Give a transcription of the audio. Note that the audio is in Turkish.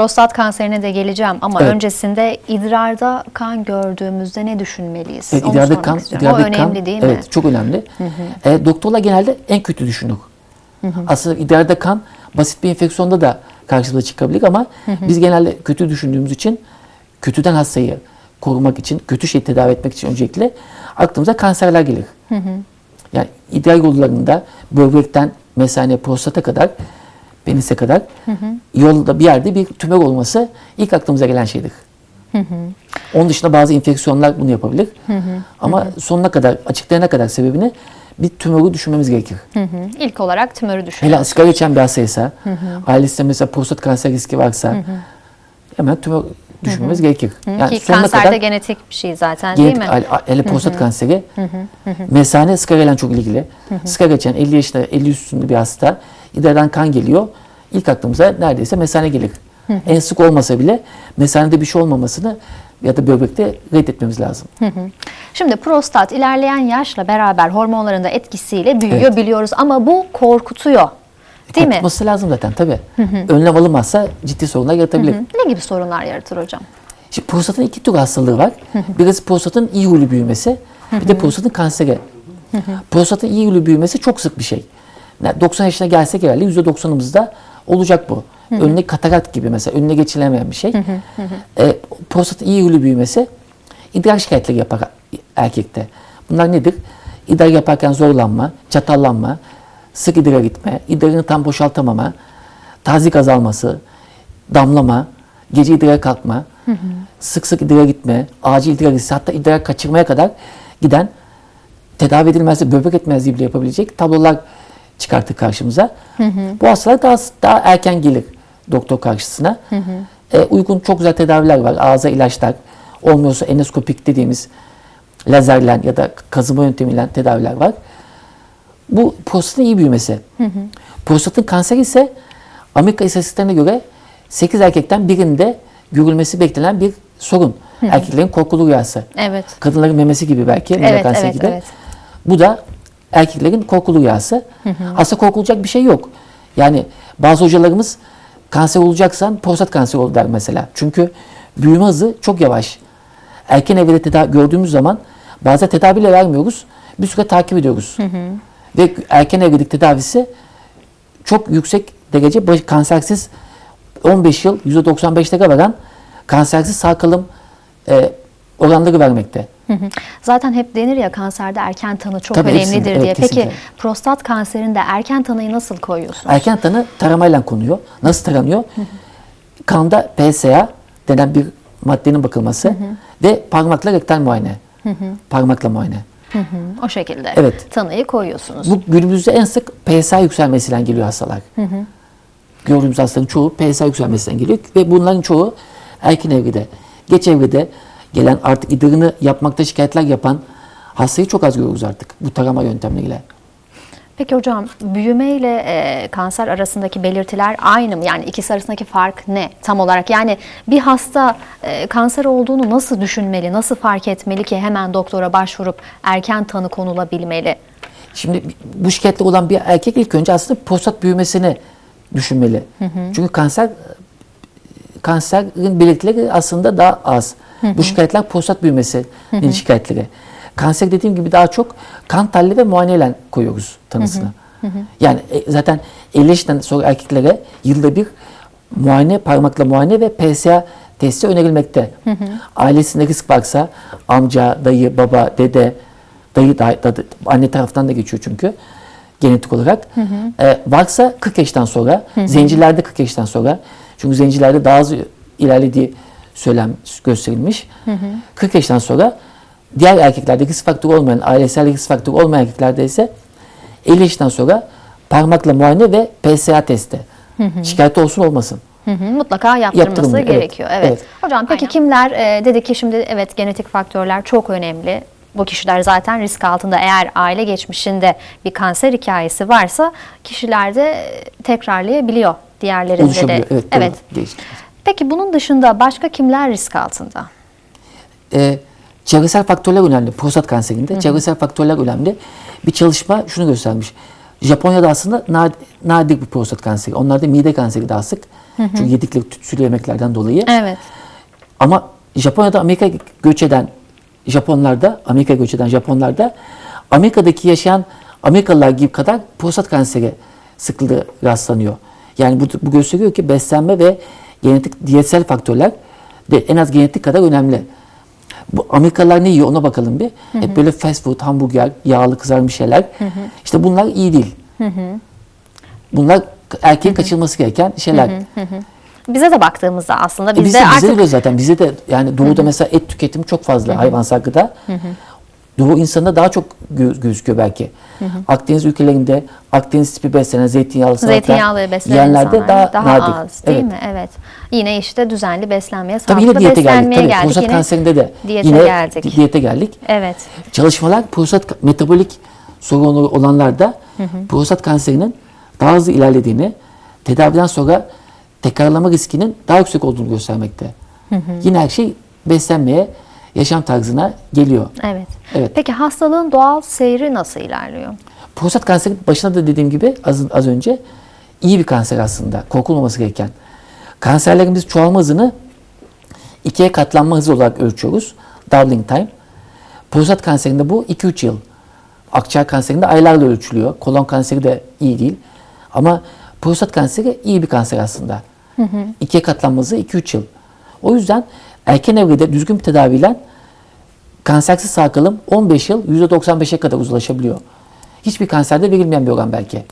Prostat kanserine de geleceğim ama Evet. öncesinde idrarda kan gördüğümüzde ne düşünmeliyiz? Evet, Onu idrarda kan, istiyorum. idrarda o önemli kan, değil mi? Evet, çok önemli. E, doktorlar genelde en kötü düşünür. Aslında idrarda kan basit bir enfeksiyonda da karşımıza çıkabilir ama biz genelde kötü düşündüğümüz için kötüden hastayı korumak için, kötü şeyi tedavi etmek için öncelikle aklımıza kanserler gelir. Yani idrar yollarında böbrekten mesane, prostata kadar, penise kadar yolda bir yerde bir tümör olması ilk aklımıza gelen şeydir. Onun dışında bazı enfeksiyonlar bunu yapabilir. Ama sonuna kadar, açıklayana kadar sebebini bir tümörü düşünmemiz gerekir. Hı hı. İlk olarak tümörü düşünüyoruz. Hele sigara içen bir hastaysa, ailesinde mesela prostat kanser riski varsa hemen tümör düşünmemiz gerekir. Ki kanser de genetik bir şey zaten Genet- değil mi? hele- prostat kanseri mesane sigarayla çok ilgili. Sigara içen 50 yaşında 50 üstünde bir hasta idrardan kan geliyor. İlk aklımıza neredeyse mesane gelir. En sık olmasa bile mesanede bir şey olmamasını ya da böbrekte reddetmemiz lazım. Şimdi prostat ilerleyen yaşla beraber hormonların da etkisiyle büyüyor Evet. biliyoruz ama bu korkutuyor. Değil mi? Korkutması lazım zaten tabii. Önlem alınmazsa ciddi sorunlar yaratabilir. Ne gibi sorunlar yaratır hocam? Şimdi prostatın iki tür hastalığı var. Birisi prostatın iyi huylu büyümesi, bir de prostatın kanseri. Prostatın iyi huylu büyümesi çok sık bir şey. Yani 90 yaşına gelsek herhalde %90'ımızda olacak bu. Önüne katarakt gibi mesela önüne geçilemeyen bir şey. E, prostatın iyi huylu büyümesi idrar şikayetleri yapar erkekte. Bunlar nedir? İdrar yaparken zorlanma, çatallanma, sık idrar gitme, idrarını tam boşaltamama, tazik azalması, damlama, gece idrara kalkma, sık sık idrara gitme, acil idrar hissi, hatta idrar kaçırmaya kadar giden tedavi edilmezse böbrek etmezliği bile yapabilecek tablolar çıkartır karşımıza. Bu hastalar daha, daha erken gelir doktor karşısına. E, uygun çok güzel tedaviler var. Ağza ilaçlar, olmuyorsa endoskopik dediğimiz lazerle ya da kazıma yöntemiyle tedaviler var. Bu prostatın iyi büyümesi. Prostatın kanseri ise Amerika istatistiklerine göre 8 erkekten birinde görülmesi beklenen bir sorun. Erkeklerin korkulu rüyası. Evet. Kadınların memesi gibi belki, Evet, evet, gibi. evet. Bu da erkeklerin korkulu rüyası. Aslında korkulacak bir şey yok. Yani bazı hocalarımız kanser olacaksan prostat kanseri olur der mesela. Çünkü büyüme hızı çok yavaş. Erken evrede tedavi gördüğümüz zaman bazen tedavi bile vermiyoruz. Bir süre takip ediyoruz. Ve erken evrelik tedavisi çok yüksek derece baş- kansersiz 15 yıl %95'lere varan kansersiz sağ kalım e, oranları vermekte. Hı hı. Zaten hep denir ya kanserde erken tanı çok Tabii önemlidir hepsinde, evet, diye. Peki kesinlikle. prostat kanserinde erken tanıyı nasıl koyuyorsunuz? Erken tanı taramayla konuyor. Nasıl taranıyor? Kanda PSA denen bir maddenin bakılması ve parmakla rektal muayene. Parmakla muayene. Hı, o şekilde Evet. tanıyı koyuyorsunuz. Bu günümüzde en sık PSA yükselmesiyle geliyor hastalar. Gördüğümüz hastaların çoğu PSA yükselmesinden geliyor ve bunların çoğu erken evrede, geç evrede gelen artık idrarını yapmakta şikayetler yapan hastayı çok az görüyoruz artık bu tarama yöntemleriyle. Peki hocam büyüme ile e, kanser arasındaki belirtiler aynı mı? Yani ikisi arasındaki fark ne tam olarak? Yani bir hasta e, kanser olduğunu nasıl düşünmeli, nasıl fark etmeli ki hemen doktora başvurup erken tanı konulabilmeli? Şimdi bu şikayetli olan bir erkek ilk önce aslında prostat büyümesini düşünmeli. Çünkü kanser kanserin belirtileri aslında daha az. Bu şikayetler prostat büyümesinin şikayetleri. Kanser dediğim gibi daha çok kan tahlili ve muayeneyle koyuyoruz tanısını. Yani e, zaten 50 yaşından sonra erkeklere yılda bir muayene, parmakla muayene ve PSA testi önerilmekte. Ailesinde risk varsa amca, dayı, baba, dede, dayı, da, dadı, anne taraftan da geçiyor çünkü genetik olarak. Ee, varsa 40 yaştan sonra, zencilerde 40 yaştan sonra, çünkü zencilerde daha az ilerlediği söylem gösterilmiş. 40 yaştan sonra diğer erkeklerde risk faktörü olmayan, ailesel risk faktörü olmayan erkeklerde ise 50 yaştan sonra parmakla muayene ve PSA testi. Şikayeti olsun olmasın. Hı hı, mutlaka yaptırması Yaptırılmalı, evet, gerekiyor. Evet. evet. Hocam peki kimler e, dedik ki şimdi evet genetik faktörler çok önemli. Bu kişiler zaten risk altında eğer aile geçmişinde bir kanser hikayesi varsa kişilerde e, tekrarlayabiliyor diğerlerinde de. Evet. evet. doğru. Peki bunun dışında başka kimler risk altında? Ee, çevresel faktörler önemli. Prostat kanserinde çevresel faktörler önemli. Bir çalışma şunu göstermiş. Japonya'da aslında nad- nadir bir prostat kanseri. Onlarda mide kanseri daha sık. Çünkü yedikleri tütsülü yemeklerden dolayı. Evet. Ama Japonya'da Amerika göç eden Japonlarda, Amerika göç eden Japonlarda Amerika'daki yaşayan Amerikalılar gibi kadar prostat kanseri sıklığı rastlanıyor. Yani bu, bu gösteriyor ki beslenme ve genetik diyetsel faktörler de en az genetik kadar önemli. Bu Amerikalılar ne yiyor ona bakalım bir. Hep böyle fast food, hamburger, yağlı kızarmış şeyler. İşte bunlar iyi değil. Bunlar erkeğin kaçırması gereken şeyler. Bize de baktığımızda aslında E bizde bizde, bizde artık de öyle zaten. Bizde de yani doğuda mesela et tüketimi çok fazla hayvansal gıda. Doğu insanında daha çok gö- gözüküyor belki. Akdeniz ülkelerinde Akdeniz tipi beslenen zeytinyağlı salata zeytinyağlı beslenen insanlar daha, daha, nadir. az değil evet. mi? Evet. Yine işte düzenli beslenmeye, Tabii sağlıklı yine diyete geldik. Tabii geldik. prostat kanserinde de diyete yine geldik. di- diyete geldik. Evet. Çalışmalar prostat metabolik sorunu olanlarda prostat kanserinin daha hızlı ilerlediğini, tedaviden sonra tekrarlama riskinin daha yüksek olduğunu göstermekte. Yine her şey beslenmeye, yaşam tarzına geliyor. Evet. Evet. Peki hastalığın doğal seyri nasıl ilerliyor? Prostat kanseri başına da dediğim gibi az, az önce iyi bir kanser aslında. Korkulmaması gereken. Kanserlerin biz çoğalma hızını ikiye katlanma hızı olarak ölçüyoruz. Doubling time. Prostat kanserinde bu 2-3 yıl. Akciğer kanserinde aylarla ölçülüyor. Kolon kanseri de iyi değil. Ama prostat kanseri iyi bir kanser aslında. İkiye katlanma hızı 2-3 yıl. O yüzden erken evrede düzgün bir tedaviyle kansersiz sağ kalım 15 yıl %95'e kadar uzlaşabiliyor. Hiçbir kanserde verilmeyen bir organ belki.